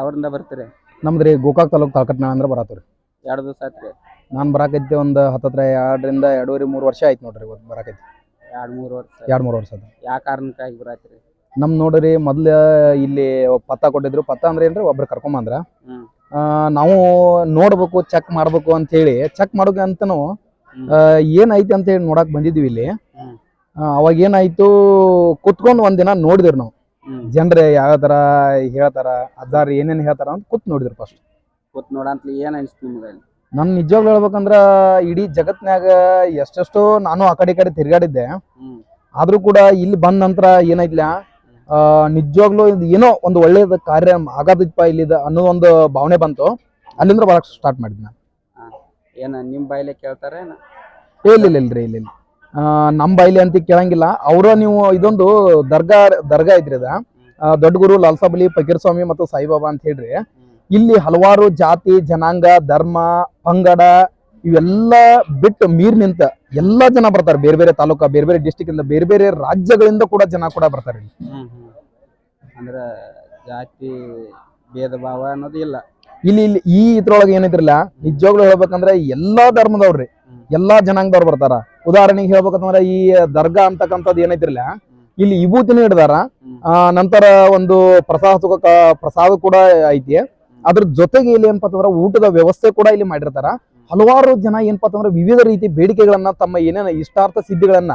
ಯಾವ್ರಿಂದ ಬರ್ತೀರಿ? ನಮ್ದು ರೀ ಗೋಕಾಕ್ ತಾಲೂಕು ತಾಳ್ಕಟ್ನಾಳ ಅಂದ್ರೆ ಬರತ್ತೀರಿ ಎರಡು ದಿವಸ ಆಯ್ತ್ರಿ ನಾನು ಬರಾಕೈತಿ ಒಂದು ಹತ್ತತ್ರ ಎರಡರಿಂದ ಎರಡೂವರೆ ಮೂರು ವರ್ಷ ಆಯ್ತು ನೋಡ್ರಿ ಇವತ್ತು ಬರಾಕೈತಿ. ಎರಡು ಮೂರು ವರ್ಷ ಎರಡು ಮೂರು ವರ್ಷ ಅದು ಯಾವ ಕಾರಣಕ್ಕಾಗಿ ಬರತ್ತೀರಿ ನಮ್ ನೋಡ್ರಿ ಮೊದ್ಲು ಇಲ್ಲಿ ಪತ್ತ ಕೊಟ್ಟಿದ್ರು. ಪತ್ತ ಅಂದ್ರೆ ಏನ್ರಿ ಒಬ್ರು ಕರ್ಕೊಂಬಂದ್ರ ಹ್ಮ್. ಆ, ನಾವು ನೋಡ್ಬೇಕು ಚೆಕ್ ಮಾಡ್ಬೇಕು ಅಂತ ಹೇಳಿ ಚೆಕ್ ಮಾಡೋಕೆ ಅಂತನು ಏನಾಯ್ತು ಆ, ಏನೈತಿ ಅಂತ ಹೇಳಿ ನೋಡಕ್ ಬಂದಿದ್ವಿ ಇಲ್ಲಿ. ಹ್ಮ್. ಆ, ಅವಾಗ ಏನಾಯ್ತು ಕುತ್ಕೊಂಡು ಒಂದಿನ ನೋಡಿದ್ರು ನಾವು. ಜನರೇ ಯಾವ ತರ ಹೇಳ್ತಾರ ಅದಾರ ಏನೇನ್ ಹೇಳ್ತಾರ ಅಂತ ಕೂತ್ ನೋಡಿದ್ರು ಫಸ್ಟ್ ಕೂತ್ ನೋಡಂತ ಏನ್ ಅನಿಸ್ತು ನಿಮ್ಗೆ ನನ್ ನಿಜವಾಗ್ಲೂ ಹೇಳ್ಬೇಕಂದ್ರ ಇಡೀ ಜಗತ್ನ್ಯಾಗ ಎಷ್ಟೆಷ್ಟೋ ನಾನು ಆ ಕಡೆ ಈ ಕಡೆ ತಿರ್ಗಾಡಿದ್ದೆ. ಆದ್ರೂ ಕೂಡ ಇಲ್ಲಿ ಬಂದ ನಂತರ ಏನೈತ್ಲ ಆ ನಿಜವಾಗ್ಲೂ ಇದು ಏನೋ ಒಂದು ಒಳ್ಳೇದ ಕಾರ್ಯ ಆಗದಿಪ್ಪ ಇಲ್ಲಿದ ಅನ್ನೋ ಒಂದು ಭಾವನೆ ಬಂತು. ಅಲ್ಲಿಂದ್ರ ಬರಕ್ ಸ್ಟಾರ್ಟ್ ಮಾಡಿದ್ ನಾನು ಏನ ನಿಮ್ ಬಾಯಿಲೆ ಕೇಳ್ತಾರ ಇಲ್ಲ ಇಲ್ಲ ಇಲ್ರಿ ಇಲ್ಲ ಇಲ್ಲ. ಆ, ನಮ್ ಬಾಯ್ಲಿ ಅಂತ ಕೇಳಂಗಿಲ್ಲ. ಅವರ ನೀವು ಇದೊಂದು ದರ್ಗಾ ದರ್ಗಾ ಐತ್ರಿ ಅದ. ದೊಡ್ಡ ಗುರು ಲಾಲ್ಸಾಬಲಿ ಫಕೀರ್ ಸ್ವಾಮಿ ಮತ್ತು ಸಾಯಿಬಾಬಾ ಅಂತ ಹೇಳ್ರಿ. ಇಲ್ಲಿ ಹಲವಾರು ಜಾತಿ ಜನಾಂಗ ಧರ್ಮ ಪಂಗಡ ಇವೆಲ್ಲ ಬಿಟ್ಟು ಮೀರ್ ನಿಂತ ಎಲ್ಲಾ ಜನ ಬರ್ತಾರೆ. ಬೇರೆ ಬೇರೆ ತಾಲೂಕ ಬೇರೆ ಬೇರೆ ಡಿಸ್ಟಿಕ್ ಇಂದ ಬೇರೆ ಬೇರೆ ರಾಜ್ಯಗಳಿಂದ ಕೂಡ ಜನ ಕೂಡ ಬರ್ತಾರೆ ಅಂದ್ರ ಜಾತಿ ಭೇದ ಭಾವ ಅನ್ನೋದು ಇಲ್ಲ. ಇಲ್ಲಿ ಇಲ್ಲಿ ಈ ಇದ್ರೊಳಗೆ ಏನಿದ್ರಲ್ಲ ನಿಜವಾಗ್ಲೂ ಹೇಳ್ಬೇಕಂದ್ರೆ ಎಲ್ಲಾ ಧರ್ಮದವ್ರಿ. ಎಲ್ಲಾ ಜನಾಂಗದವ್ರು ಬರ್ತಾರ. ಉದಾಹರಣೆಗೆ ಹೇಳ್ಬೇಕಂತಂದ್ರೆ ಈ ದರ್ಗಾ ಅಂತಕ್ಕಂಥದ್ದು ಏನೈತ್ರಲ್ಲ ಇಲ್ಲಿ ವಿಭೂತಿನ ಹಿಡ್ದಾರ ಆ ನಂತರ ಒಂದು ಪ್ರಸಾದ ಪ್ರಸಾದ ಕೂಡ ಐತಿ. ಅದ್ರ ಜೊತೆಗೆ ಇಲ್ಲಿ ಏನಪ್ಪ ಅಂತಂದ್ರ ಊಟದ ವ್ಯವಸ್ಥೆ ಕೂಡ ಇಲ್ಲಿ ಮಾಡಿರ್ತಾರ. ಹಲವಾರು ಜನ ಏನಪ್ಪಾ ಅಂತಂದ್ರೆ ವಿವಿಧ ರೀತಿ ಬೇಡಿಕೆಗಳನ್ನ ತಮ್ಮ ಏನೇನ ಇಷ್ಟಾರ್ಥ ಸಿದ್ಧಿಗಳನ್ನ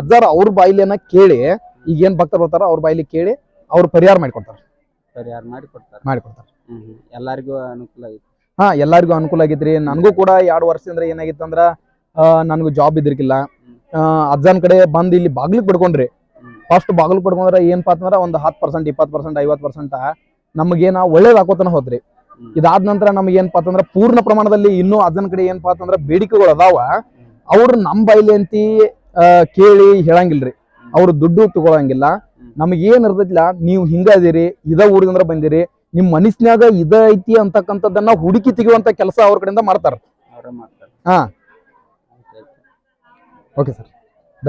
ಅಜ್ಜಾರ ಅವ್ರ ಬಾಯಿಲಿಯನ್ನ ಕೇಳಿ ಈಗ ಏನ್ ಭಕ್ತರು ಬರ್ತಾರ ಅವ್ರ ಬಾಯಿಲಿ ಕೇಳಿ ಅವ್ರು ಪರಿಹಾರ ಮಾಡ್ಕೊಡ್ತಾರ. ಪರಿಹಾರ ಮಾಡಿಕೊಡ್ತಾರೆ. ಮಾಡಿಕೊಡ್ತಾರೆ. ಎಲ್ಲಾರಿಗೂ ಅನುಕೂಲ ಐತಿ ಹಾ, ಎಲ್ಲರಿಗೂ ಅನುಕೂಲ ಆಗೈತ್ರಿ. ನನಗೂ ಕೂಡ ಎರಡು ವರ್ಷದಿಂದ ಏನಾಗಿತ್ತು ಅಂದ್ರ ನನಗೂ ಜಾಬ್ ಇದ್ರಿಕಿಲ್ಲ ಅಜ್ಜನ್ ಕಡೆ ಬಂದ್ ಇಲ್ಲಿ ಬಾಗ್ಲಿಗೆ ಪಡ್ಕೊಂಡ್ರಿ. ಫಸ್ಟ್ ಬಾಗ್ಲು ಪಡ್ಕೊಂಡ್ರೆ ಏನಪ್ಪಾ ಅಂದ್ರ, ಒಂದ್ ಹತ್ತು ಪರ್ಸೆಂಟ್ ಇಪ್ಪತ್ತು ಪರ್ಸೆಂಟ್ ಐವತ್ ಪರ್ಸೆಂಟ್ ನಮಗೇನ ಒಳ್ಳೇದ್ ಹಾಕೋತನ ಹೋದ್ರಿ. ಇದಾದ ನಂತರ ನಮ್ಗೆ ಏನಪ್ಪಾ ಅಂತಂದ್ರ ಪೂರ್ಣ ಪ್ರಮಾಣದಲ್ಲಿ ಇನ್ನೂ ಅಜ್ಜನ ಕಡೆ ಏನಪ್ಪಾ ಅಂತಂದ್ರ ಬೇಡಿಕೆಗಳು ಅದಾವ. ಅವ್ರು ನಮ್ ಬೈಲಿ ಅಂತಿ ಕೇಳಿ ಹೇಳಂಗಿಲ್ರಿ. ಅವ್ರು ದುಡ್ಡು ತಗೊಳಂಗಿಲ್ಲ. ನಮಗೆ ಏನ್ ಇರ್ತೈತಿಲ್ಲ ನೀವು ಅದೀರಿ ಇದ ಊರಿಗಂದ್ರ ಬಂದಿರಿ. ನಿಮ್ ಮನಸ್ನ್ಯಾಗ ಇದ ಐತಿ ಅಂತಕ್ಕಂಥದ್ದನ್ನ ಹುಡುಕಿ ತೆಗೆಯುವಂತ ಕೆಲಸ ಅವ್ರ ಕಡೆಯಿಂದ ಮಾಡ್ತಾರೆ. ಹಾ. Okay sir